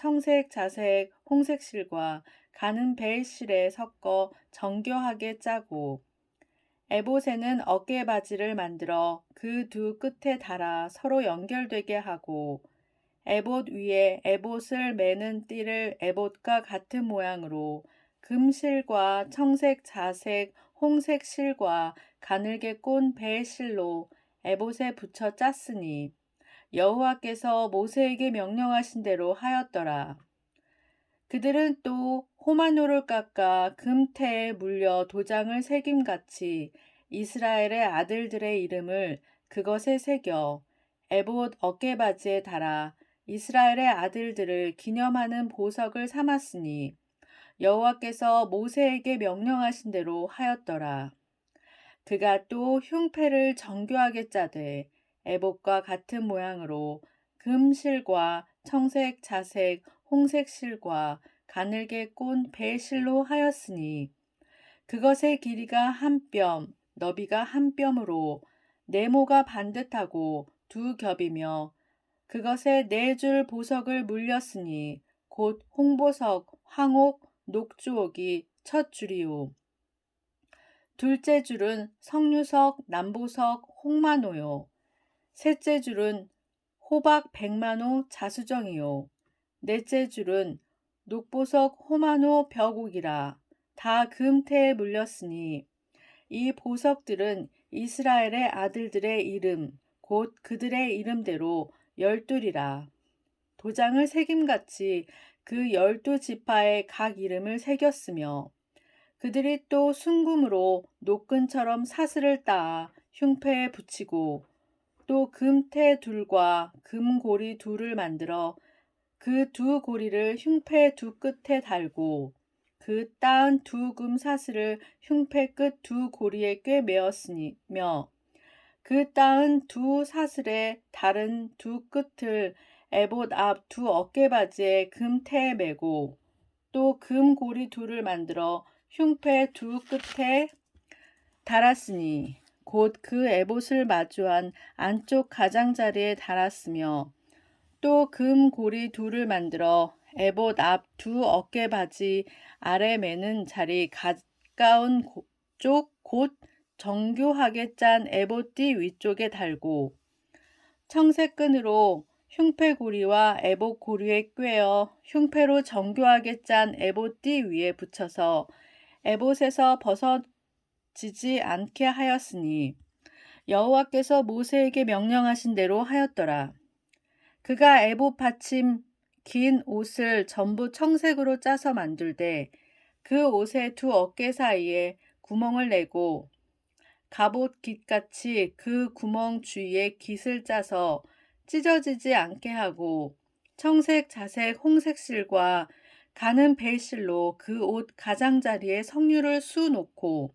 청색, 자색, 홍색 실과 가는 벨 실에 섞어 정교하게 짜고 에봇에는 어깨 바지를 만들어 그 두 끝에 달아 서로 연결되게 하고 에봇 위에 에봇을 매는 띠를 에봇과 같은 모양으로 금실과 청색, 자색, 홍색 실과 가늘게 꼰 배실로 에봇에 붙여 짰으니 여호와께서 모세에게 명령하신 대로 하였더라. 그들은 또 호마노를 깎아 금태에 물려 도장을 새김같이 이스라엘의 아들들의 이름을 그것에 새겨 에봇 어깨바지에 달아 이스라엘의 아들들을 기념하는 보석을 삼았으니 여호와께서 모세에게 명령하신 대로 하였더라. 그가 또 흉패를 정교하게 짜되 에봇과 같은 모양으로 금실과 청색, 자색, 홍색 실과 가늘게 꼰 배실로 하였으니 그것의 길이가 한 뼘, 너비가 한 뼘으로 네모가 반듯하고 두 겹이며 그것에 네 줄 보석을 물렸으니 곧 홍보석, 황옥, 녹주옥이 첫 줄이요. 둘째 줄은 성류석, 남보석, 홍마노요. 셋째 줄은 호박 백만호 자수정이요. 넷째 줄은 녹보석 호마노 벼곡이라 다 금태에 물렸으니 이 보석들은 이스라엘의 아들들의 이름 곧 그들의 이름대로 열둘이라 도장을 새김같이 그 열두 지파의 각 이름을 새겼으며 그들이 또 순금으로 노끈처럼 사슬을 따 흉패에 붙이고 또 금태 둘과 금고리 둘을 만들어 그 두 고리를 흉패 두 끝에 달고 그 따은 두 금 사슬을 흉패 끝 두 고리에 꽤 메었으며 그 따은 두 사슬의 다른 두 끝을 에봇 앞 두 어깨바지에 금태에 메고 또 금고리 둘을 만들어 흉패 두 끝에 달았으니 곧 그 에봇을 마주한 안쪽 가장자리에 달았으며 또 금 고리 둘을 만들어 에봇 앞 두 어깨 바지 아래 매는 자리 가까운 쪽 곧 정교하게 짠 에봇띠 위쪽에 달고 청색 끈으로 흉패고리와 에봇 고리에 꿰어 흉패로 정교하게 짠 에봇띠 위에 붙여서 에봇에서 벗어 지지 않게 하였으니 여호와께서 모세에게 명령하신 대로 하였더라. 그가 에봇 받침 긴 옷을 전부 청색으로 짜서 만들되 그 옷의 두 어깨 사이에 구멍을 내고 갑옷 깃같이 그 구멍 주위에 깃을 짜서 찢어지지 않게 하고 청색, 자색, 홍색 실과 가는 벨실로 그 옷 가장자리에 석류를 수 놓고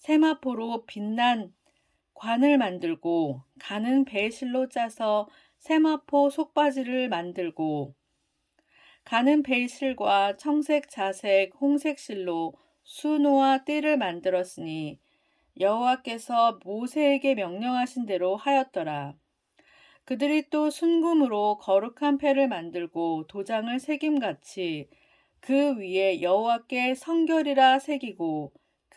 세마포로 빛난 관을 만들고 가는 배실로 짜서 세마포 속바지를 만들고 가는 배실과 청색, 자색, 홍색 실로 수노와 띠를 만들었으니 여호와께서 모세에게 명령하신 대로 하였더라. 그들이 또 순금으로 거룩한 패를 만들고 도장을 새김같이 그 위에 여호와께 성결이라 새기고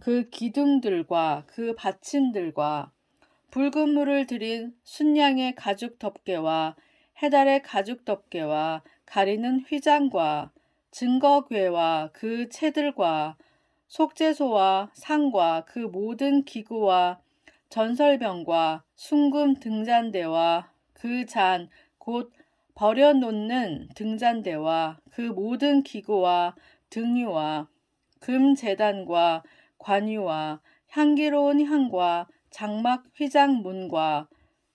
그 기둥들과 그 받침들과 붉은 물을 들인 순양의 가죽 덮개와 해달의 가죽 덮개와 가리는 휘장과 증거궤와 그 채들과 속죄소와 상과 그 모든 기구와 전설병과 순금 등잔대와 그 잔 곧 버려놓는 등잔대와 그 모든 기구와 등유와 금 재단과 관유와 향기로운 향과 장막 휘장 문과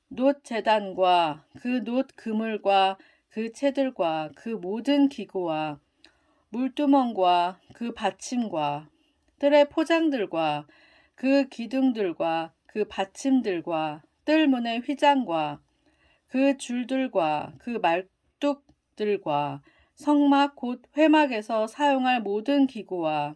놋 재단과 그 놋 그물과 그 채들과 그 모든 기구와 물두멍과 그 받침과 뜰의 포장들과 그 기둥들과 그 받침들과 뜰문의 휘장과 그 줄들과 그 말뚝들과 성막 곧 회막에서 사용할 모든 기구와